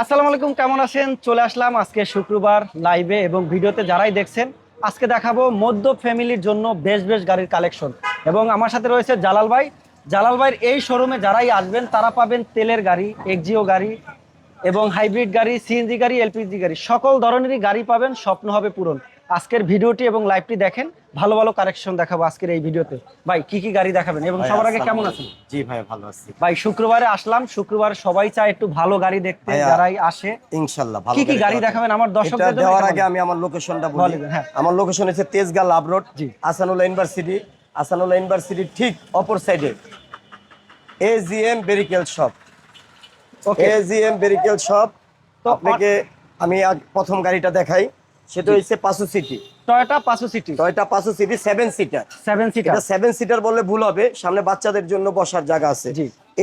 আসসালামু আলাইকুম, কেমন আছেন? চলে আসলাম আজকে শুক্রবার লাইভে এবং ভিডিওতে যারাই দেখছেন, আজকে দেখাবো মধ্য ফ্যামিলির জন্য বেশ বেশ গাড়ির কালেকশন এবং আমার সাথে রয়েছে জালাল ভাই। জালাল ভাইয়ের এই শোরুমে যারাই আসবেন, তারা পাবেন তেলের গাড়ি এক্সিও গাড়ি এবং হাইব্রিড গাড়ি সিএনজি গাড়ি এলপিজি গাড়ি। সকল ধরনেরই গাড়ি পাবেন, স্বপ্ন হবে পূরণ। আজকের ভিডিওটি এবং লাইভটি দেখেন ভালো ভালো কালেকশন দেখাবো আজকের এই ভিডিওতে। ভাই কি কি গাড়ি দেখাবেন এবং সবার আগে কেমন আছেন? জি ভাই ভালো আছি। ভাই শুক্রবারে আসলাম শুক্রবার সবাই চায় একটু ভালো গাড়ি দেখতে যারাই আসে। ইনশাল্লাহ ভালো কি কি গাড়ি দেখাবেন। আমার দর্শকদের জন্য দেওয়ার আগে আমি আমার লোকেশনটা বলি। হ্যাঁ। আমার লোকেশন হচ্ছে তেজগাঁ লাভ রোড জি। আসানুল্লাহ ইউনিভার্সিটি। আসানুল্লাহ ইউনিভার্সিটির ঠিক অপর সাইডে AGM vehicle shop Okay. AGM vehicle shop তো আপনাকে আমি আগ- প্রথম গাড়িটা দেখাই। সেটা হচ্ছে Passo Sette. Toyota Passo Sette. Toyota Passo Sette seven seater seven seater seven seater বললে ভুল হবে সামনে বাচ্চাদের জন্য বসার জায়গা আছে।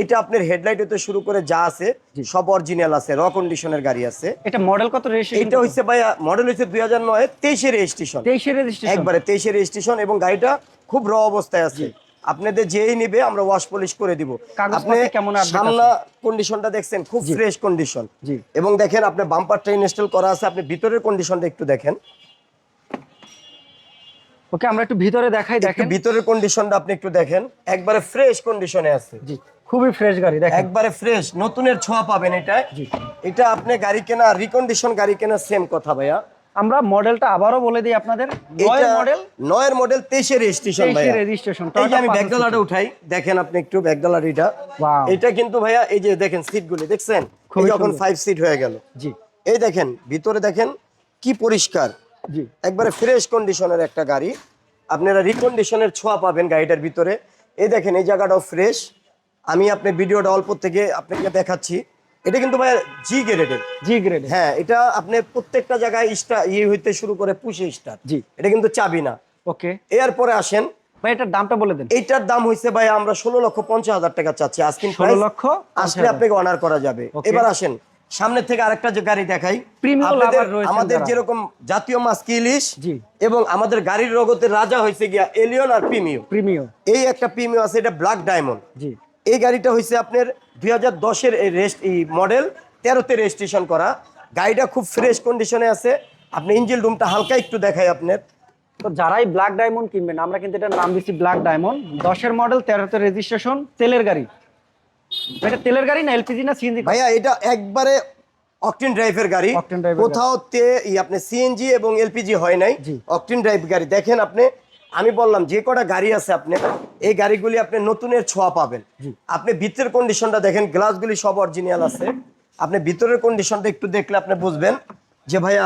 এটা আপনার হেডলাইট হতে শুরু করে যা আছে সব অরিজিনাল আছে র কন্ডিশনের গাড়ি আছে। এটা মডেল কত রেজিস্ট্রেশন এটা হচ্ছে ভাই মডেল হচ্ছে দুই হাজার নয় তেইশে রেজিস্ট্রেশন তেইশের রেজিস্ট্রেশন একবারে তেইশে রেজিস্ট্রেশন এবং গাড়িটা খুব র অবস্থায় আছে। আপনাদের যেই নিবে আমরা ওয়াশ পলিশ করে দিব। আপনি কেমন সামনা কন্ডিশনটা দেখছেন খুব ফ্রেশ কন্ডিশন জি। এবং দেখেন আপনি বাম্পারটা ইনস্টল করা আছে আপনি ভিতরের কন্ডিশনটা একটু দেখেন। ওকে আমরা একটু ভিতরে দেখাই দেখেন। ভিতরের কন্ডিশনটা আপনি একটু দেখেন। একবারে ফ্রেশ কন্ডিশনে আছে। জি খুবই ফ্রেশ গাড়ি দেখেন। একবারে ফ্রেশ নতুনের ছোঁয়া পাবেন এটা জি। এটা আপনি গাড়ি কেনা রিকন্ডিশন গাড়ি কেনা সেম কথা ভাইয়া। আমরা মডেলটা আবারও বলে দিই আপনাদের। নয় এটা মডেল নয়ের মডেল তেইশে রেজিস্ট্রেশন ভাইয়া। রেজিস্ট্রেশন এই যে আমি ব্যাকডালাটা উঠাই দেখেন আপনি একটু ব্যাকডালারিটা. এটা। কিন্তু ভাইয়া এই যে দেখেন সিটগুলি দেখছেন? যখন। ফাইভ সিট হয়ে গেল। জি। এই দেখেন ভিতরে দেখেন কি পরিষ্কার। জি। একবারে ফ্রেশ কন্ডিশনের একটা গাড়ি। আপনারা রিকন্ডিশনের ছোঁয়া পাবেন গাড়িটার ভিতরে। এই দেখেন এই জায়গাটাও ফ্রেশ আমি আপনার ভিডিওটা অল্প থেকে আপনাকে দেখাচ্ছি। এটা কিন্তু ভাই জি গ্রেডের জি গ্রেড হ্যাঁ এটা আপনি প্রত্যেকটা জায়গায় স্টার ইয়ে হইতে শুরু করে পুষে স্টার জি। এটা কিন্তু চাবি না। ওকে। এরপরে আসেন। ভাই এটার দামটা বলে দেন। এইটার দাম হইছে ভাই আমরা ষোলো লক্ষ পঞ্চাশ হাজার টাকা চাচ্ছি। আজকে ষোলো লক্ষ আসলে আপনাকে অনার করা যাবে। এবার আসেন সামনে থেকে আরেকটা যে গাড়ি দেখাই। আমাদের যেরকম জাতীয় মাছ কি ইলিশ জি। এবং আমাদের গাড়ির জগতের রাজা হয়েছে গিয়া এলিয়ন আর প্রিমিও প্রিমিয়াম এই একটা প্রিমিও আছে এটা ব্ল্যাক ডায়মন্ড জি। এই গাড়িটা হয়েছে আপনার দুই হাজার দশের এই রেস্ট এই মডেল তেরোতে রেজিস্ট্রেশন করা। গাড়িটা খুব ফ্রেশ কন্ডিশনে আছে। আপনি ইঞ্জিন রুমটা হালকা একটু দেখাই আপনার। তো যারাই ব্ল্যাক ডায়মন্ড কিনবেন আমরা কিন্তু এটার নাম দিচ্ছি ব্ল্যাক ডায়মন্ড দশের মডেল তেরোতে রেজিস্ট্রেশন তেলের গাড়ি। এটা তেলের গাড়ি না এলপিজি না সিএনজি ভাইয়া এটা একবারে অকটেন ড্রাইভের গাড়ি। কোথাও তে আপনি সিএনজি এবং এলপিজি হয় নাই। অকটেন ড্রাইভ গাড়ি। দেখেন আপনি আমি বললাম যে কটা গাড়ি আছে আপনি এই গাড়িগুলি আপনি নতুনের ছোঁয়া পাবেন। আপনি ভিতরের কন্ডিশনটা দেখেন গ্লাসগুলি সব অরিজিনাল আছে। আপনি ভিতরের কন্ডিশনটা একটু দেখলে আপনি বুঝবেন যে ভাইয়া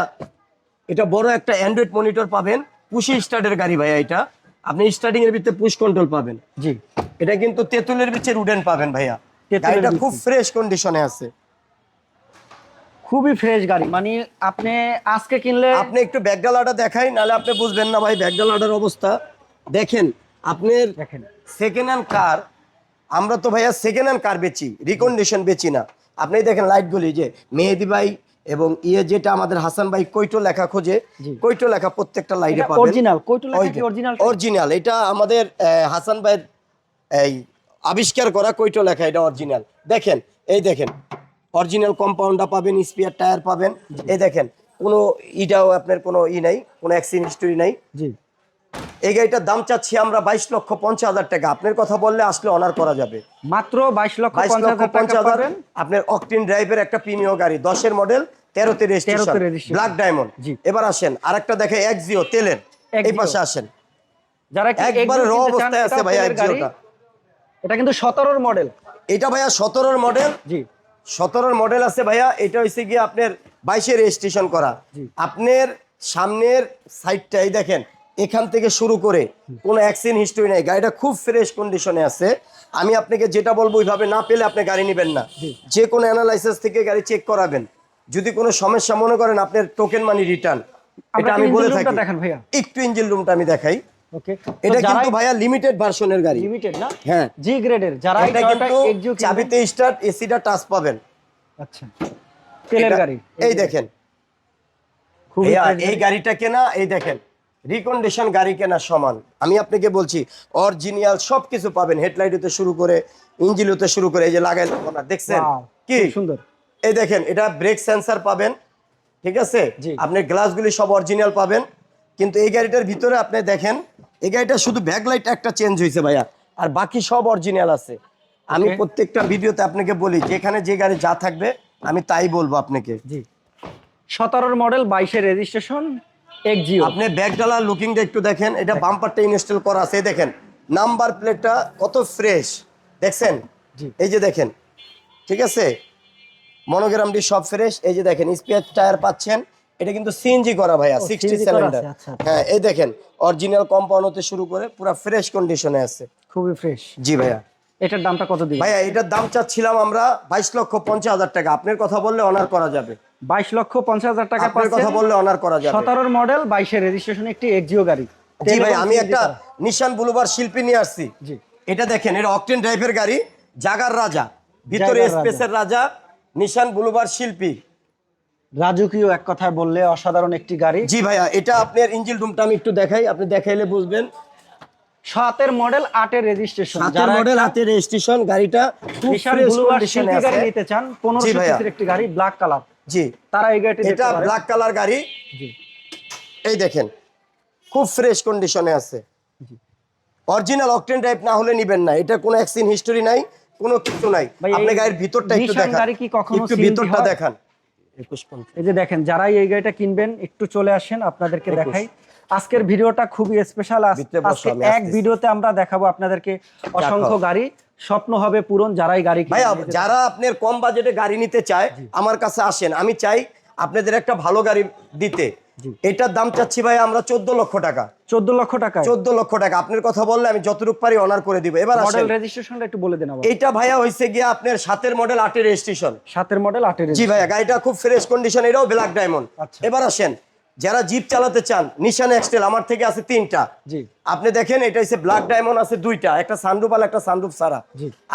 এটা বড় একটা অ্যান্ড্রয়েড মনিটর পাবেন পুশি স্টার্টের গাড়ি ভাইয়া এটা। আপনি স্টার্টিং এর ভিতরে পুশ কন্ট্রোল পাবেন। জি। এটা কিন্তু তেঁতুলের বিচে উডেন পাবেন ভাইয়া। গাড়িটা খুব ফ্রেশ কন্ডিশনে আছে। খুবই ফ্রেশ গাড়ি। মানে আপনি আজকে কিনলে আপনি একটু ব্যাকডালাটা দেখাই নাহলে আপনি বুঝবেন না ভাই ব্যাকডালাটার অবস্থা। দেখেন আপনার দেখেন। সেকেন্ড হ্যান্ড কার আমরা তো ভাইয়া সেকেন্ড হ্যান্ড কার বেচি রিকন্ডিশন বেচি না। আপনি দেখেন লাইটগুলি যে মেহেদি ভাই এবং ইয়ে যেটা আমাদের হাসান ভাই কৈটো লেখা খোঁজে। কৈটো লেখা প্রত্যেকটা লাইটে পাবেন। কৈটো লেখা কি original? অরিজিনাল এটা আমাদের হাসান ভাইয়ের এই আবিষ্কার করা কৈটো লেখা এটা অরিজিনাল দেখেন এই দেখেন অরিজিনাল কম্পাউন্ডটা পাবেন স্পিয়ার টায়ার পাবেন। এই দেখেন কোনো ইটাও আপনার কোনো ই নাই কোনো অ্যাক্সিডেন্ট হিস্টোরি নাই। জি। এই গাড়িটার দাম চাচ্ছি আমরা বাইশ লক্ষ পঞ্চাশ হাজার টাকা। আপনার কথা বললে আসলে অনার করা যাবে। মাত্র বাইশ লক্ষ পঞ্চাশ হাজার আপনার অকটিন ড্রাইভের একটা প্রিমিয় গাড়ি দশের মডেল তেরোতে রেজিস্ট্রেশন। ব্ল্যাক ডায়মন্ড জি। এবার আসেন আরেকটা দেখে এক্সিও তেলের। এই। পাশে আসেন। যারা একবারে র অবস্থায় আছে গাড়ি। এক্সিওটা এটা কিন্তু সতেরোর মডেল এটা ভাইয়া সতেরোর মডেল জি। সতেরোর মডেল আছে ভাইয়া এটা হচ্ছে গিয়ে আপনার বাইশে রেজিস্ট্রেশন করা। আপনার সামনের সাইডটাই দেখেন এখান থেকে শুরু করে কোনো অ্যাক্সিডেন্ট হিস্ট্রি নেই। গাড়িটা খুব ফ্রেশ কন্ডিশনে আছে। আমি আপনাকে যেটা বলব ওইভাবে না পেলে আপনি গাড়ি নেবেন না। যে কোনো অ্যানালাইসিস থেকে গাড়ি চেক করাবেন। যদি কোনো সমস্যা মনে করেন আপনার টোকেন মানি রিটার্ন এটা আমি বলে থাকি। একটু ইঞ্জিন রুমটা আমি দেখাই। ওকে এটা কিন্তু ভাইয়া লিমিটেড ভার্সনের গাড়ি। লিমিটেড না? হ্যাঁ। জি গ্রেডের যারা এটা কিন্তু চাবিতে স্টার্ট এসিটা টাচ পাবেন। আচ্ছা। তেলের গাড়ি। এই দেখেন। fresh এই গাড়িটা কেনা এই দেখেন। রিকন্ডিশন গাড়ি কেনা সমান। আমি আপনাকে বলছি অরিজিনাল সব কিছু পাবেন। হেডলাইট হতে শুরু করে ইঞ্জিন হতে শুরু করে এই যে লাগাই না দেখছেন? কি? সুন্দর। এই দেখেন এটা ব্রেক সেন্সার পাবেন। ঠিক আছে। আপনি গ্লাসগুলি সব অরিজিনাল পাবেন। কিন্তু এই গাড়িটার ভিতরে আপনি দেখেন এই গাড়িটা শুধু ব্যাকলাইট একটা চেঞ্জ হয়েছে ভাইয়া। আর বাকি সব অরিজিনাল আছে। আমি প্রত্যেকটা ভিডিওতে আপনাকে বলি যেখানে যে গাড়ি যা থাকবে আমি তাই বলব আপনাকে। জি। সতেরোর মডেল বাইশের রেজিস্ট্রেশন এক জিও আপনি ব্যাকডালার লুকিংটা একটু দেখেন এটা বাম্পারটা ইনস্টল করা আছে দেখেন নাম্বার প্লেটটা কত ফ্রেশ দেখছেন? জি। এই যে দেখেন ঠিক আছে? মনোগ্রামটি সব ফ্রেশ এই যে দেখেন স্পেয়ার টায়ার পাচ্ছেন এটা কিন্তু সিএনজি করা ভাইয়া সিক্সটি করা সিলিন্ডার আচ্ছা, আচ্ছা। হ্যাঁ এই দেখেন অরিজিনাল কম্পাউন্ড হতে শুরু করে পুরো ফ্রেশ কন্ডিশনে আছে। খুবই ফ্রেশ জি ভাইয়া। এটার দামটা কত দিই ভাইয়া এটার দাম চাচ্ছিলাম আমরা বাইশ লক্ষ পঞ্চাশ হাজার টাকা। আপনার কথা বললে অনার করা যাবে। বাইশ লক্ষ পঞ্চাশ হাজার টাকা আপনার কথা বললে অনার করা যাবে। সতেরোর মডেল বাইশের রেজিস্ট্রেশন একটি এক্সিও গাড়ি। জি ভাই আমি একটা নিশান বুলুবার শিল্পী নিয়ে আসছি। জি। এটা দেখেন এটা অকটেন ড্রাইভের গাড়ি জাগার রাজা ভিতরে। স্পেসের রাজা নিশান বুলুবার শিল্পী। রাজকীয় এক কথায় বললে অসাধারণ একটি গাড়ি। জি ভাইয়া এটা আপনার ইঞ্জিন রুমটা আমি একটু দেখাই আপনি দেখাইলে বুঝবেন। সাতের মডেল আটের রেজিস্ট্রেশন হাতের মডেল হাতের রেজিস্ট্রেশন গাড়িটা বিশাল গাড়ি নিতে চান পনেরোশো জি ভাইয়া। সিসির একটি গাড়ি ব্ল্যাক কালার জি। তারা এই গাড়িটি এটা ব্ল্যাক কালার গাড়ি। জি। এই দেখেন খুব ফ্রেশ কন্ডিশনে আছে। অরিজিনাল অকটেন ড্রাইভ না হলে নিবেন না। এটা কোনো অ্যাক্সিডেন্ট হিস্টরি নাই কোনো কিছু নাই। আপনি গাড়ির ভিতরটা একটু দেখান। গাড়ি কি কখনো একটু ভিতরটা? দেখান। একুশ এই যে দেখেন যারাই এই গাড়িটা কিনবেন একটু চলে আসেন আপনাদেরকে দেখাই। আজকের ভিডিওটা খুবই স্পেশাল আজকে এক ভিডিওতে আমরা দেখাবো আপনাদেরকে অসংখ্য গাড়ি স্বপ্ন হবে পূরণ যারাই গাড়ি যারা আপনার কম বাজেটে গাড়ি নিতে চায় আমার কাছে আসেন। আমি চাই আপনাদের একটা ভালো গাড়ি দিতে। এটার দাম চাচ্ছি ভাই আমরা চোদ্দ লক্ষ টাকা। চোদ্দ লক্ষ টাকা চোদ্দ লক্ষ টাকা। আপনার কথা বললে আমি যতটুকু পারি অনার করে দিব। এবার মডেল রেজিস্ট্রেশনটা একটু বলে দেন আবার। ভাইয়া হয়েছে গিয়ে আপনার সাতের মডেল আটের রেজিস্ট্রেশন সাতের মডেল আটের জি ভাইয়া গাড়িটা খুব ফ্রেশ কন্ডিশন এটাও ব্ল্যাক ডায়মন্ড আচ্ছা। এবার আসেন যারা জিপ চালাতে চান নিশান এক্সটেল আমার থেকে আছে তিনটা। আপনি দেখেন এটা হচ্ছে ব্ল্যাক ডায়মন্ড আছে দুইটা। একটা সানরুফ আর একটা সানরুফ সারা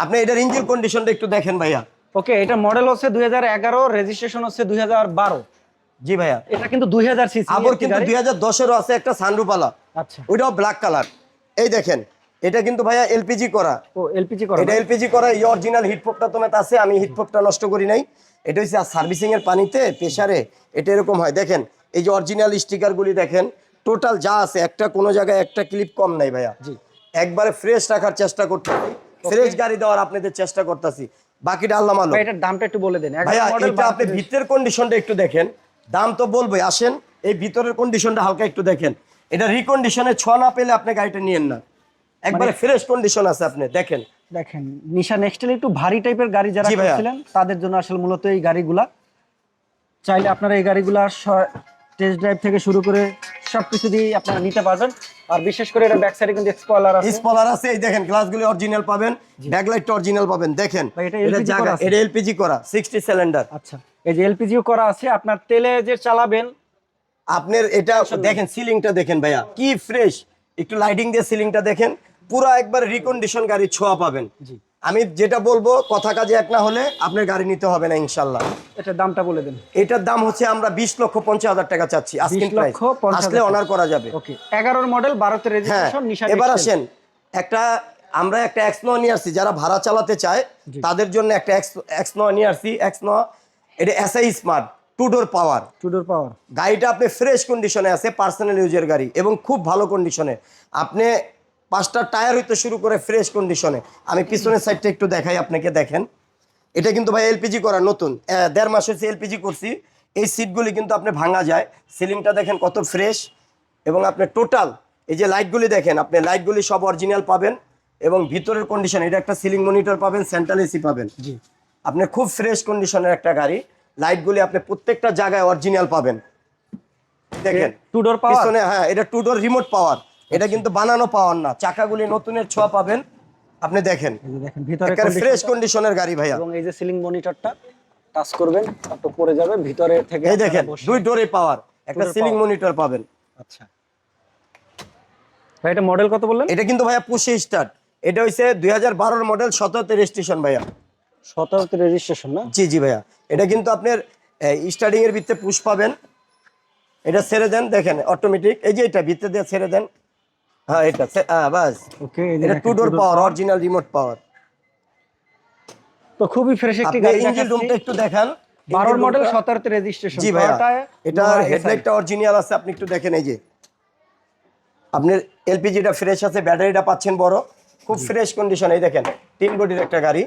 আপনি এটার ইঞ্জিন কন্ডিশনটা একটু দেখেন ভাইয়া। ওকে এটা মডেল হচ্ছে দুই হাজার এগারো রেজিস্ট্রেশন হচ্ছে দুই হাজার বারো। জি ভাইয়া। এটা কিন্তু দুই হাজার সিসি আবার কিন্তু দুই হাজার দশেরও আছে একটা সানরুপালা আচ্ছা। ওইটাও ব্ল্যাক কালার এই দেখেন এটা কিন্তু ভাইয়া এলপিজি করা। ও এলপিজি করা। এটা এলপিজি করা এই অরিজিনাল হিটপ্রপটা তোমার আছে আমি হিটপ্রপটা নষ্ট করি নাই। এটা হচ্ছে সার্ভিসিং এর পানিতে প্রেসারে এটা এরকম হয়। দেখেন এই যে অরিজিনাল স্টিকারগুলি দেখেন টোটাল যা আছে একটা কোনো জায়গায় একটা ক্লিপ কম নাই ভাইয়া। জি। একবারে ফ্রেশ রাখার চেষ্টা করতেছি। ফ্রেশ গাড়ি দেওয়ার আপনাদের চেষ্টা করতেছি। বাকিটা আল্লাহ মালো এটার দামটা একটু বলে দেন। ভাইয়া এটা আপনি ভিতরের কন্ডিশনটা একটু দেখেন। দাম তো বলবোই আসেন এই ভিতরের কন্ডিশনটা হালকা একটু দেখেন। এটা রিকন্ডিশনে ছ না পেলে আপনি গাড়িটা নিয়েন না। একবারে ফ্রেশ কন্ডিশন আছে আপনি দেখেন। দেখেন নিশা নেক্সটেল একটু ভারী টাইপের গাড়ি যারা জি তাদের জন্য আসলে মূলত এই গাড়িগুলা। চাইলে আপনারা এই গাড়িগুলা টেস্ট ড্রাইভ থেকে শুরু করে সবকিছু দিয়ে আপনারা নিতে পারবেন। আর বিশেষ করে এটা ব্যাক সাইডে কিন্তু স্পয়লার আছে। স্পলার আছে এই দেখেন গ্লাসগুলি অরিজিনাল পাবেন অরিজিনাল পাবেন দেখেন। এটা জায়গা এটা এলপিজি করা 60 সিলিন্ডার আচ্ছা এই যে এলপিজিও করা আছে আপনার তেলে যে চালাবেন। আপনার এটা দেখেন সিলিংটা দেখেন ভাইয়া কি ফ্রেশ একটু লাইটিং দিয়ে সিলিংটা দেখেন পুরো একবার রিকন্ডিশন গাড়ি ছোঁয়া পাবেন। জি। আমি যেটা বলব কথা কাজে এক না হলে আপনার গাড়ি নিতে হবে না ইনশাল্লাহ। এটার দামটা বলে দেন। এটার দাম হচ্ছে আমরা বিশ লক্ষ পঞ্চাশ হাজার টাকা চাচ্ছি আজকে 20 লক্ষ পঞ্চাশ আসলে অনার করা যাবে। ওকে এগারোর মডেল বারোতে হ্যাঁ এবার। আসেন একটা আমরা একটা এক্সনো নিয়ে আসছি যারা ভাড়া চালাতে চায় তাদের জন্য একটা এক্সনো নিয়ে আসছি এক্সনো এটা SI smart two door power two door power গাড়িটা আপনি ফ্রেশ কন্ডিশনে আছে পার্সোনাল ইউজের গাড়ি এবং খুব ভালো কন্ডিশনে আপনি পাঁচটা টায়ার হইতে শুরু করে ফ্রেশ কন্ডিশনে আমি পিছনের সাইডটা একটু দেখাই আপনাকে দেখেন। এটা কিন্তু ভাই এলপিজি করা নতুন। দেড় মাস হচ্ছে এলপিজি করছি। এই সিটগুলি কিন্তু আপনি ভাঙা যায়। সিলিংটা দেখেন কত ফ্রেশ এবং আপনি টোটাল এই যে লাইটগুলি দেখেন আপনি লাইটগুলি সব অরিজিনাল পাবেন। এবং ভিতরের কন্ডিশন এটা একটা সিলিং মনিটর পাবেন সেন্ট্রাল এসি পাবেন। জি। আপনি খুব ফ্রেশ কন্ডিশনের একটা গাড়ি। লাইটগুলি আপনি প্রত্যেকটা জায়গায় অরিজিনাল পাবেন। দেখেন। টু ডোর পাওয়ার হ্যাঁ এটা টু ডোর রিমোট পাওয়ার এটা কিন্তু বানানো পাওয়ার না। চাকাগুলি নতুনের ছোঁয়া পাবেন। আপনি দেখেন। এই দেখেন ভিতরে ফ্রেশ কন্ডিশনের গাড়ি ভাইয়া। এবং এই যে সিলিং মনিটরটা টাচ করবেন একটু পড়ে যাবে ভিতরে থেকে এই দেখেন দুই ডোরে পাওয়ার একটা সিলিং মনিটর পাবেন। আচ্ছা। ভাই এটা মডেল কত বললেন? এটা কিন্তু ভাইয়া পুষে স্টার্ট এটা হইছে দুই হাজার বারোর মডেল সতেরোতে রেজিস্ট্রেশন ভাইয়া। সতেরোতে রেজিস্ট্রেশন না? জি জি ভাইয়া। এটা কিন্তু আপনার স্টার্টিং এর ভিতরে পুশ পাবেন। এটা ছেড়ে দেন দেখেন অটোমেটিক এই যে এটা ভিতরে দিয়ে ছেড়ে দেন হ্যাঁ এটা। হ্যাঁ বাস। ওকে এটা two door power original remote power তো খুবই ফ্রেশ একটি গাড়ি ইঞ্জিন রুমটা একটু দেখান। বারোর Engine মডেল roomটা- সতেরোতে রেজিস্ট্রেশন জি ভাইয়া। এটা হেডলাইটটা অরিজিনাল আছে আপনি একটু দেখেন এই যে। আপনার এলপিজিটা ফ্রেশ আছে ব্যাটারিটা পাচ্ছেন বড়। খুব ফ্রেশ কন্ডিশন এই দেখেন তিন বডির একটা গাড়ি।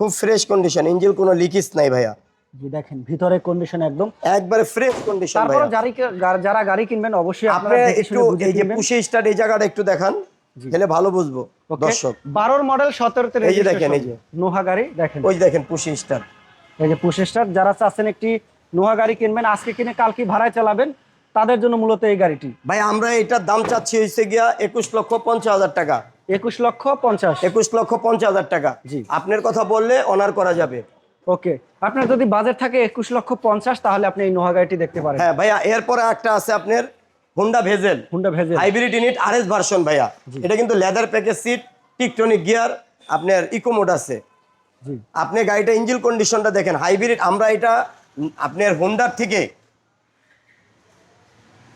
খুব ফ্রেশ কন্ডিশন ইঞ্জিন কোনো লিকেজ নাই ভাইয়া। জি দেখেন ভিতরে কন্ডিশন একদম একবারে ফ্রেশ কন্ডিশন তারপরে যারা যারা গাড়ি কিনবেন অবশ্যই আপনারা একটু এই যে পুশে স্টার্ট এই জায়গাটা একটু দেখান তাহলে ভালো বুঝব দর্শক। বারোর মডেল সতেরোতে এই যে দেখেন, এই যে। নোহা গাড়ি দেখেন। ওই দেখেন পুশে স্টার্ট এই যে পুশেস্টার যারা চাচ্ছেন একটি নোহা গাড়ি কিনবেন আজকে কিনে কালকে ভাড়ায় চালাবেন তাদের জন্য মূলত এই গাড়িটি। ভাই আমরা এটার দাম চাচ্ছি হয়েছে গিয়া একুশ লক্ষ পঞ্চাশ হাজার টাকা। একুশ লক্ষ পঞ্চাশ। একুশ লক্ষ পঞ্চাশ হাজার টাকা। জি। আপনার কথা বললে অনার করা যাবে। ওকে। আপনার যদি বাজেট থাকে একুশ লক্ষ পঞ্চাশ তাহলে আপনি এই নোহা গাড়িটি দেখতে পারেন। হ্যাঁ ভাইয়া এরপরে একটা আছে আপনার Honda Vezel Honda Vezel hybrid unit R S version ভাইয়া। এটা কিন্তু leather package seat tiptronic gear আপনার ইকো মোড আছে। আপনি গাড়িটা ইঞ্জিন কন্ডিশনটা দেখেন হাইব্রিড আমরা এটা আপনার হোন্ডার থেকে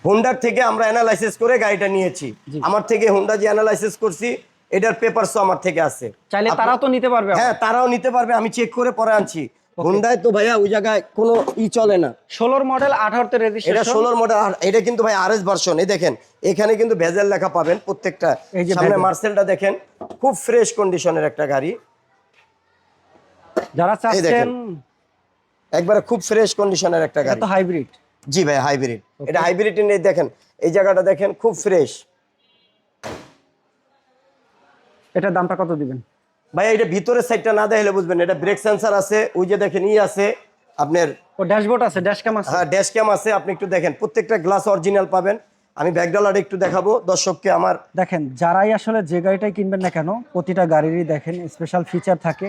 হোন্ডার থেকে আমরা অ্যানালাইসিস করে গাড়িটা নিয়েছি। আমার থেকে হোন্ডা যে অ্যানালাইসিস করছি এটার পেপার পেপারসও আমার থেকে আছে। চাইলে তারাও তো নিতে পারবে হ্যাঁ তারাও নিতে পারবে আমি চেক করে পরে আনছি। হোন্ডায় তো ভাইয়া ওই জায়গায় কোনো ই চলে না। ষোলোর মডেল আঠারোতে এটা রেজিস্ট্রেশন ষোলোর মডেল এটা কিন্তু ভাই আরএস ভার্সন এই দেখেন এখানে কিন্তু ভেজেল লেখা পাবেন প্রত্যেকটা। সামনে মার্সেলটা দেখেন খুব ফ্রেশ কন্ডিশনের একটা গাড়ি। যারা চাচ্ছেন। একবারে খুব ফ্রেশ কন্ডিশনের একটা এটা গাড়ি। তো হাইব্রিড জি ভাই হাইব্রিড এটা হাইব্রিড নেই দেখেন এই জায়গাটা দেখেন খুব ফ্রেশ এটার দামটা কত দিবেন? ভাই এটা ভিতরের সাইডটা না দেখলে বুঝবেন এটা ব্রেক সেন্সর আছে ওই যে দেখেন ই আছে আপনার ও ড্যাশবোর্ড আছে ড্যাশ ক্যাম আছে? হ্যাঁ ড্যাশ ক্যাম আছে আপনি একটু দেখেন প্রত্যেকটা গ্লাস অরিজিনাল পাবেন। আমি ব্যাকডালার একটু দেখাবো দর্শককে আমার দেখেন যারাই আসলে যে গাড়িটাই কিনবেন না কেন প্রতিটা গাড়িরই দেখেন স্পেশাল ফিচার থাকে।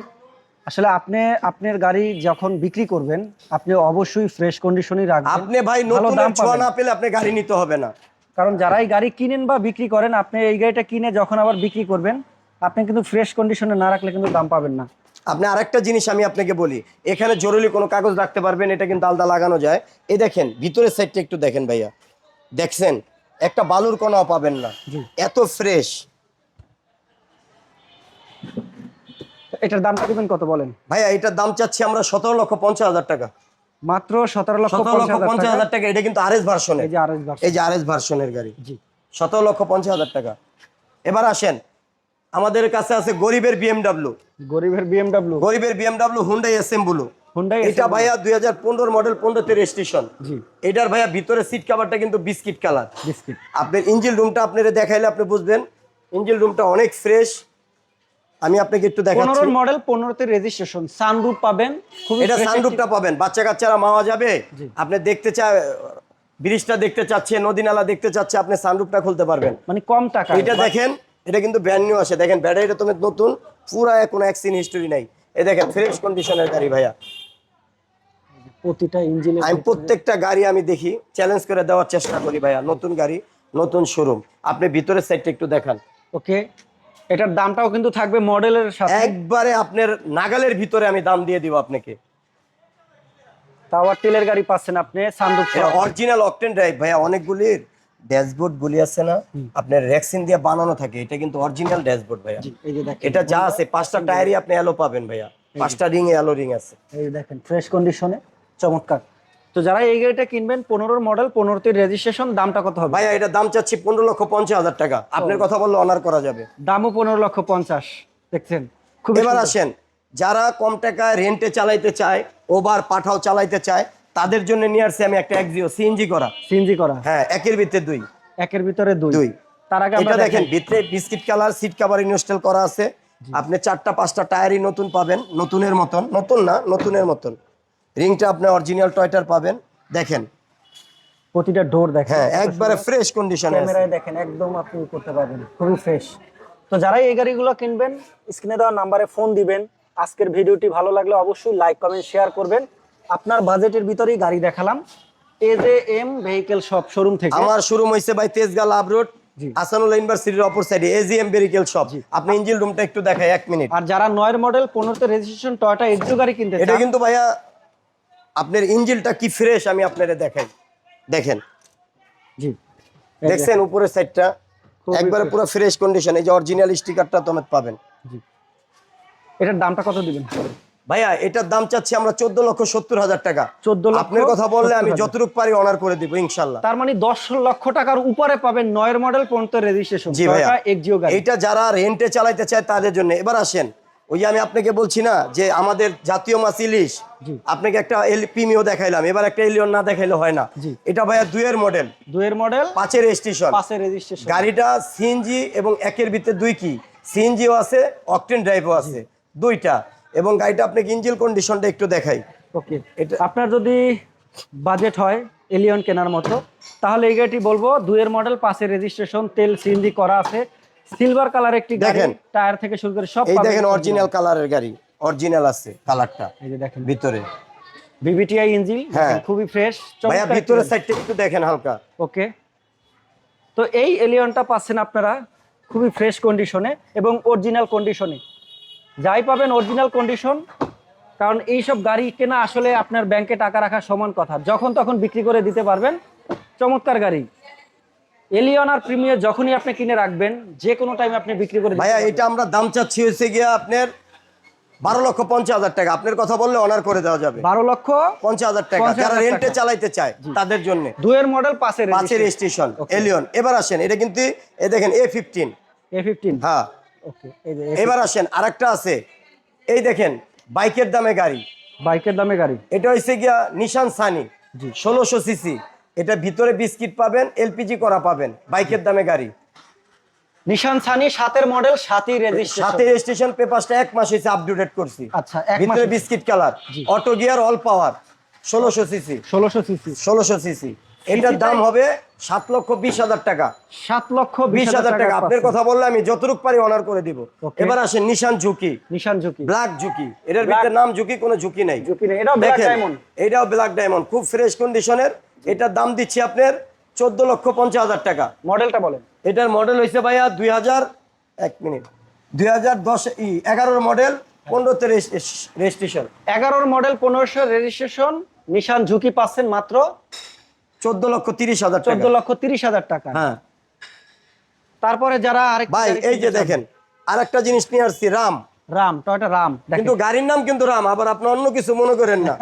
আসলে আপনি আপনার গাড়ি যখন বিক্রি করবেন আপনি অবশ্যই ফ্রেশ কন্ডিশনই রাখবেন। আপনি ভাই নতুন দাম ছোঁয়া না পেলে আপনি গাড়ি নিতে হবে না। কারণ যারাই গাড়ি কিনেন বা বিক্রি করেন আপনি এই গাড়িটা কিনে যখন আবার বিক্রি করবেন আপনি কিন্তু ফ্রেশ কন্ডিশনে না রাখলে কিন্তু দাম পাবেন না। আপনি আরেকটা জিনিস আমি আপনাকে বলি এখানে জরুরি কোনো কাগজ রাখতে পারবেন এটা কিন্তু আলাদা লাগানো যায়। এই দেখেন ভিতরের সাইডটা একটু দেখেন ভাইয়া। দেখছেন? একটা বালুর কোনাও পাবেন না। এত ফ্রেশ এটার দামটা দিবেন কত বলেন? ভাইয়া এটার দাম চাচ্ছি আমরা সতেরো লক্ষ পঞ্চাশ হাজার টাকা। মাত্র সতেরো লক্ষ লক্ষ পঞ্চাশ হাজার টাকা এটা কিন্তু আরএস ভার্সনের এই যে আর এস এই যে আরএস ভার্সনের গাড়ি। জি। সতেরো লক্ষ পঞ্চাশ হাজার টাকা। এবার আসেন আমাদের কাছে আছে গরিবের বিএমডাব্লিউ গরিবের বিএমডাব্লিউ গরিবের বিএমডাব্লিউ হুন্ডাই এসএমবুলু হুন্ডাই এটা ভাইয়া দুই হাজার পনেরো মডেল পনেরোতে রেজিস্ট্রেশন জি। এটার ভাইয়া ভিতরে সিট কাভারটা কিন্তু বিস্কিট কালার বিস্কিট আপনার ইঞ্জিন রুমটা আপনারা দেখাইলে আপনি বুঝবেন। ইঞ্জিন রুমটা অনেক ফ্রেশ আমি আপনাকে একটু দেখাচ্ছি। পনেরোর মডেল পনেরোতে রেজিস্ট্রেশন সানরুফ পাবেন এটা সানরুফটা পাবেন। বাচ্চা কাচ্চারা মাওয়া যাবে। আপনি দেখতে চা ব্রিজটা দেখতে চাচ্ছে নদী নালা দেখতে চাচ্ছে আপনি সানরুফটা খুলতে পারবেন। মানে কম টাকা। এটা দেখেন। এটা কিন্তু ব্র্যান্ড নিউ আছে দেখেন ব্যাটারিটা তুমি নতুন পুরা কোনো অ্যাক্সিন হিস্টোরি নাই। এই দেখেন ফ্রেশ কন্ডিশনের গাড়ি ভাইয়া। প্রতিটা ইঞ্জিনে আমি প্রত্যেকটা গাড়ি আমি দেখি চ্যালেঞ্জ করে দেওয়ার চেষ্টা করি ভাইয়া নতুন গাড়ি নতুন শোরুম আপনি ভিতরের সাইডটা একটু দেখান। ওকে এটার দামটাও কিন্তু থাকবে মডেলের সাথে। একবারে আপনার নাগালের ভিতরে আমি দাম দিয়ে দিব আপনাকে। টাওয়ার টিলের গাড়ি পাচ্ছেন আপনি এটা অরিজিনাল অকটেন ড্রাইভ ভাইয়া অনেকগুলির। ড্যাশবোর্ড গুলি আছে না আপনার রেক্সিন দিয়ে বানানো থাকে এটা কিন্তু অরিজিনাল ড্যাশবোর্ড ভাইয়া। এটা যা আছে পাঁচটা টায়ারই আপনি এলো পাবেন ভাইয়া। পাঁচটা রিং রিং আছে। এই দেখেন ফ্রেশ কন্ডিশনে চমৎকার। তো যারা এই গাড়িটা কিনবেন পনেরোর মডেল পনেরোতে রেজিস্ট্রেশন দামটা কত হবে? ভাইয়া এটা দাম চাচ্ছি পনেরো লক্ষ পঞ্চাশ হাজার টাকা। আপনার কথা বললে অনার করা যাবে। দামও পনেরো লক্ষ পঞ্চাশ দেখছেন? খুবই এবার। আসেন যারা কম টাকায় রেন্টে চালাইতে চায় ওভার পাঠাও চালাইতে চায় তাদের জন্য নিয়ে আসছি আমি একটা একজিও সিএনজি করা। সিএনজি করা। হ্যাঁ একের ভিতরে দুই। একের ভিতরে দুই। দুই। তার আগে আমরা এটা দেখেন দেখেন ভিতরে biscuit colour seat cover install করা আছে। আপনি চারটা পাঁচটা টায়ারই নতুন পাবেন নতুনের মতন। নতুন না নতুনের মতন। রিংটা আপনি অরিজিনাল টয়টার পাবেন। দেখেন। প্রতিটা ডোর দেখেন। হ্যাঁ একবারে ফ্রেশ কন্ডিশনে ক্যামেরায় দেখেন একদম আপনি করতে পারবেন। খুবই ফ্রেশ তো যারা এই গাড়িগুলো কিনবেন স্ক্রিনে দেওয়া নাম্বারে ফোন দিবেন। আজকের ভিডিওটি ভালো লাগলে অবশ্যই লাইক কমেন্ট শেয়ার করবেন। আপনার বাজেটের ভিতরেই গাড়ি দেখালাম। A J M vehicle shop showroom থেকে। আমার শোরুম হয়েছে ভাই তেজগাঁ লাভ রোড জি। আসানুল্লাহ ইউনিভার্সিটির অপর সাইডে এজিএম বেরিকেল শপ আপনি ইঞ্জিন রুমটা একটু দেখাই এক মিনিট আর যারা নয়ের মডেল পনেরোতে রেজিস্ট্রেশন টয়টা এক্সো গাড়ি কিনতে এটা কিন্তু ভাইয়া আপনার ইঞ্জিনটা কি ফ্রেশ আমি আপনারে দেখাই। দেখেন। জি। দেখছেন উপরের সাইডটা একবারে পুরো ফ্রেশ কন্ডিশন এই যে অরিজিনাল স্টিকারটা তোমার পাবেন। জি। এটার দামটা কত দিবেন? ভাইয়া এটার দাম চাচ্ছি আমরা চোদ্দ লক্ষ সত্তর হাজার টাকা। 14 লক্ষ আপনার কথা বললে আমি 70,000 যতটুকু পারি অনার করে দিব ইনশাল্লাহ। তার মানে দশ লক্ষ টাকার উপরে পাবেন নয়ের মডেল পর্যন্ত রেজিস্ট্রেশন জি ভাইয়া। এইটা যারা রেন্টে চালাইতে চায় তাদের জন্য। এবার আসেন ওই আমি আপনাকে বলছি না যে আমাদের জাতীয় মাছ ইলিশ আপনাকে একটা পিমিও দেখাইলাম। এবার একটা এলিয়ন না দেখাইলে হয় না। এটা ভাইয়া দুয়ের মডেল দুয়ের মডেল পাঁচের স্টেশন পাঁচের রেজিস্ট্রেশন গাড়িটা সিএনজি এবং একের ভিতরে দুই কি? সিএনজিও আছে অকটেন ড্রাইভও আছে। দুইটা। এবং গাড়িটা আপনাকে ইঞ্জিল কন্ডিশনটা একটু দেখাই। ওকে। এটা- আপনার যদি বাজেট হয় এলিয়ন কেনার মতো তাহলে এই গাড়িটি বলব দুয়ের মডেল পাশে রেজিস্ট্রেশন তেল সিএনজি করা আছে। সিলভার কালার একটি গাড়ি দেখেন। টায়ার থেকে শুরু করে সব এই দেখেন অরিজিনাল কালারের গাড়ি অরিজিনাল আছে কালারটা এই যে দেখেন। ভিতরে। বিবিটিআই ইঞ্জিন হ্যাঁ। খুবই ফ্রেশ ভাইয়া ভিতরের সাইডটা একটু দেখেন হালকা। ওকে। তো এই এলিয়নটা পাচ্ছেন আপনারা খুবই ফ্রেশ কন্ডিশনে এবং অরিজিনাল কন্ডিশনে যাই পাবেন অরিজিনাল কন্ডিশন কারণ এই সব গাড়ি কেনা আসলে আপনার ব্যাংকে টাকা রাখা সমান কথা। যখন তখন বিক্রি করে দিতে পারবেন। চমৎকার গাড়ি। এলিয়ন আর প্রিমিয়ার যখনই আপনি কিনে রাখবেন যে কোনো টাইমে আপনি বিক্রি করে ভাইয়া এটা আমরা দাম চাচ্ছি হয়েছে গিয়া আপনার বারো লক্ষ পঞ্চাশ হাজার টাকা। আপনার কথা বললে অনার করে দেওয়া যাবে। বারো লক্ষ পঞ্চাশ হাজার টাকা। যারা রেন্টে চালাইতে চায় তাদের জন্য। দুয়ের মডেল পাঁচের পাঁচের স্টেশন এলিয়ন এবার আসেন এটা কিন্তু এ দেখেন এ ফিফটিন এ ফিফটিন হ্যাঁ। এবার আসেন আরেকটা আছে। এই দেখেন বাইকের দামে গাড়ি। বাইকের দামে গাড়ি। এটা গিয়া নিশান সানি ষোলোশো সিসি। এটা ভিতরে বিস্কিট পাবেন এলপিজি করা পাবেন বাইকের দামে গাড়ি। নিশান সানি সাতের মডেল সাতই রেজিস্ট্রেশন এক মাস হয়েছে আপডেট করছি। আচ্ছা এক ভিতরে biscuit colour auto gear all power ষোলোশো সিসি। ষোলোশো সিসি। ষোলোশো সিসি। এটার দাম হবে সাত লক্ষ বিশ হাজার টাকা। সাত লক্ষ বিশ হাজার টাকা আপনার কথা বললে আমি যতটুক পারি অনার করে দিব। এবার আসেন নিশান ঝুঁকি নিশান ঝুঁকি ব্ল্যাক ঝুঁকি এটার ভিতরে নাম ঝুঁকি কোনো ঝুঁকি নাই। ঝুঁকি নেই। এটাও ব্ল্যাক দেখেন ডায়মন্ড এটাও ব্ল্যাক ডায়মন্ড খুব ফ্রেশ কন্ডিশনের এটার দাম দিচ্ছি আপনার চোদ্দ লক্ষ পঞ্চাশ হাজার টাকা। মডেলটা বলেন। এটার মডেল হয়েছে ভাইয়া দুই হাজার এক মিনিট। দুই হাজার দশ ই এগারোর মডেল পনেরোতে রেজিস্ট্রেশন এগারোর মডেল পনেরোশো রেজিস্ট্রেশন নিশান ঝুঁকি পাচ্ছেন মাত্র চোদ্দ লক্ষ তিরিশ হাজার চোদ্দ লক্ষ তিরিশ হাজার টাকা। হ্যাঁ। তারপরে যারা আরেক ভাই এই যে দেখেন আর একটা জিনিস নিয়ে আসছি রাম। রাম টয়টা রাম কিন্তু গাড়ির নাম কিন্তু রাম আবার আপনি অন্য কিছু মনে করেন না।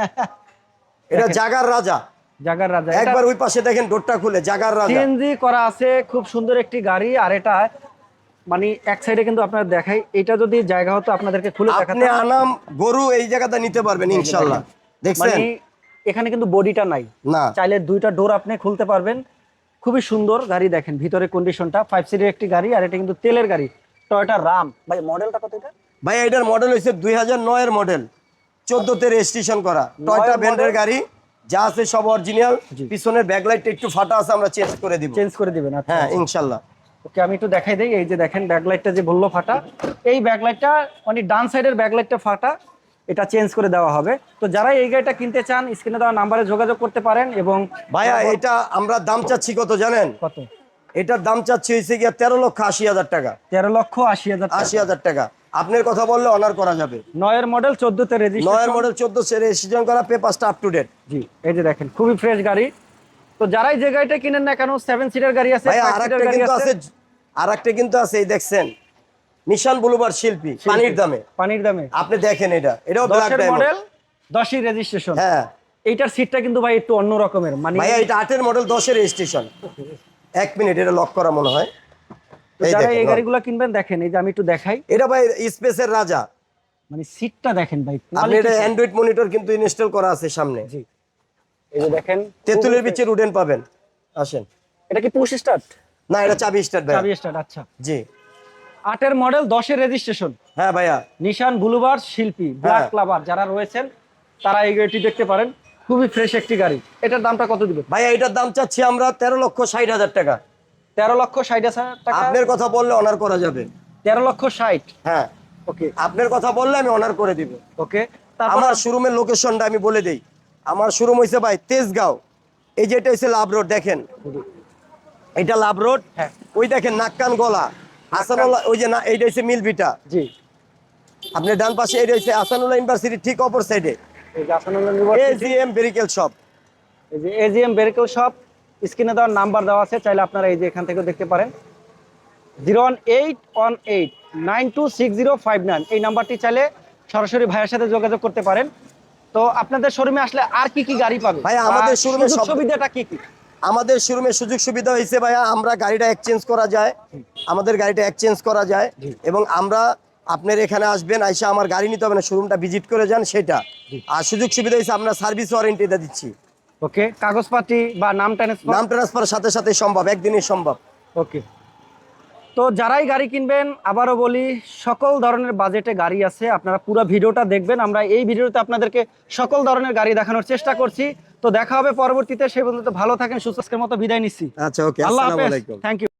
এটা জাগার রাজা। জাগার রাজা। একবার ওই পাশে দেখেন ডোরটা খুলে জাগার রাজা। সিএনজি করা আছে খুব সুন্দর একটি গাড়ি আর এটা মানে এক সাইডে কিন্তু আপনার দেখাই। এটা যদি জায়গা হতো আপনাদেরকে খুলে আপনি আনাম গরু এই জায়গাতে নিতে পারবেন ইনশাল্লাহ। দেখছেন মানে এখানে কিন্তু বডিটা নাই। না। চাইলে দুইটা ডোর আপনি খুলতে পারবেন। খুবই সুন্দর গাড়ি দেখেন ভিতরে কন্ডিশনটা ফাইভ সিটের একটি গাড়ি আর এটা কিন্তু তেলের গাড়ি। টয়টা রাম ভাই মডেলটা কত এটা? ভাই এটার মডেল হয়েছে দুই হাজার নয়ের মডেল চোদ্দতে রেজিস্ট্রেশন করা। টয়টা ব্র্যান্ডের গাড়ি। যা আছে সব অরিজিনাল। পিছনের ব্যাকলাইটটা একটু ফাটা আছে আমরা চেঞ্জ করে দিব। চেঞ্জ করে দিবেন আচ্ছা। হ্যাঁ ইনশাল্লাহ। ওকে আমি একটু দেখাই দেই। এই যে দেখেন ব্যাকলাইটটা যে বলল ফাটা এই ব্যাকলাইটটা মানে ডান সাইডের ব্যাকলাইটটা ফাটা। এটা চেঞ্জ করে দেওয়া হবে। তো যারা এই গাড়িটা কিনতে চান স্ক্রিনে দেওয়া নাম্বারে যোগাযোগ করতে পারেন এবং ভাইয়া এটা আমরা দাম চাচ্ছি কত জানেন? কত? এটার দাম চাচ্ছি হয়েছে গিয়া তেরো লক্ষ আশি হাজার টাকা। তেরো লক্ষ আশি হাজার আশি হাজার টাকা। আপনার কথা বললে অনার করা যাবে। নয়ের মডেল চোদ্দতে নয়ের রেজিস্ট্রেশন মডেল চোদ্দ রেজিস্ট্রেশন করা পেপারটা আপ টু ডেট জি এই যে দেখেন খুবই ফ্রেশ গাড়ি। তো যারাই যে গাড়িটা কিনেন না কেন সেভেন সিটার গাড়ি আছে আর একটা কিন্তু আছে। আছে আর একটা কিন্তু আছে এই দেখছেন। নিশান বুলুবার শিল্পী পানির দামে। পানির দামে। আপনি দেখেন এটা এটাও ব্ল্যাক ডায়মন্ড মডেল দশই রেজিস্ট্রেশন হ্যাঁ। এইটার সিটটা কিন্তু ভাই একটু অন্য রকমের মানে ভাইয়া এটা আটের মডেল দশের রেজিস্ট্রেশন এক মিনিট এটা লক করা মনে হয়। যারা দেখেন, এই গাড়িগুলো কিনবেন দেখেন এই যে আমি একটু দেখাই। এটা ভাই স্পেসের রাজা। মানে সিটটা দেখেন ভাই আপনি এটা অ্যান্ড্রয়েড মনিটর কিন্তু ইনস্টল করা আছে সামনে। জি। এই যে দেখেন তেঁতুলের বিচে উডেন পাবেন। আসেন। এটা কি পুশ স্টার্ট না এটা চাবি স্টার্ট ভাই চাবি স্টার্ট আচ্ছা। জি। আটের মডেল দশের রেজিস্ট্রেশন হ্যাঁ ভাইয়া। নিশান বুলুবার শিল্পী ব্ল্যাক। ক্লাবার যারা রয়েছেন তারা এই গাড়িটি দেখতে পারেন। খুবই ফ্রেশ একটি গাড়ি। এটার দামটা কত দিবে ভাইয়া এটার দাম চাচ্ছি আমরা তেরো লক্ষ ষাট হাজার টাকা। তেরো লক্ষ ষাট হাজার টাকা? আপনার কথা বললে অনার করা যাবে। তেরো লক্ষ ষাট? হ্যাঁ। ওকে আপনার কথা বললে আমি অনার করে দিব। ওকে আমার শোরুমের লোকেশনটা আমি বলে দেই। আমার শোরুম হয়েছে ভাই তেজগাঁও। এই যে এটা হচ্ছে লাভ রোড দেখেন। এটা লাভ রোড। হ্যাঁ। ওই দেখেন নাক্কান গলা। আসানুল্লাহ ওই যে না এইটা হচ্ছে জি। আপনি ডান পাশে এটা হচ্ছে ইউনিভার্সিটি ঠিক অপর সাইডে। এই যে এজিএম বেরিকেল শপ। এই যে এজিএম বেরিকেল শপ স্ক্রিনে দেওয়ার নাম্বার দেওয়া আছে চাইলে আপনারা এই যে এখান থেকে দেখতে পারেন। Zero one eight one eight nine two six zero five nine এই নাম্বারটি চাইলে সরাসরি ভাইয়ের সাথে যোগাযোগ করতে পারেন। তো আপনাদের শোরুমে আসলে আর কি কি গাড়ি পাবে? ভাইয়া, আমাদের সব- সুবিধাটা কি কি? আমাদের শোরুমে সুযোগ সুবিধা হয়েছে ভাইয়া আমরা গাড়িটা এক্সচেঞ্জ করা যায়। আমাদের গাড়িটা এক্সচেঞ্জ করা যায় এবং আমরা আপনার এখানে আসবেন আইসা আমার গাড়ি নিতে হবে না শোরুমটা ভিজিট করে যান সেটা। আর সুযোগ সুবিধা হয়েছে আমরা সার্ভিস ওয়ারেন্টিটা দিচ্ছি। ওকে কাগজপাতি বা নাম ট্রান্সফার নাম ট্রান্সফার সাথে সাথে সম্ভব একদিনই সম্ভব। ওকে তো যারাই গাড়ি কিনবেন আবারও বলি সকল ধরনের বাজেটে গাড়ি আছে। আপনারা পুরো ভিডিওটা দেখবেন। আমরা এই ভিডিওতে আপনাদেরকে সকল ধরনের গাড়ি দেখানোর চেষ্টা করছি। তো দেখা হবে পরবর্তীতে। সে পর্যন্ত ভালো থাকেন সুস্বাস্থ্যের মতো বিদায় নিচ্ছি। আচ্ছা ওকে আল্লাহ হাফেজ। Thank you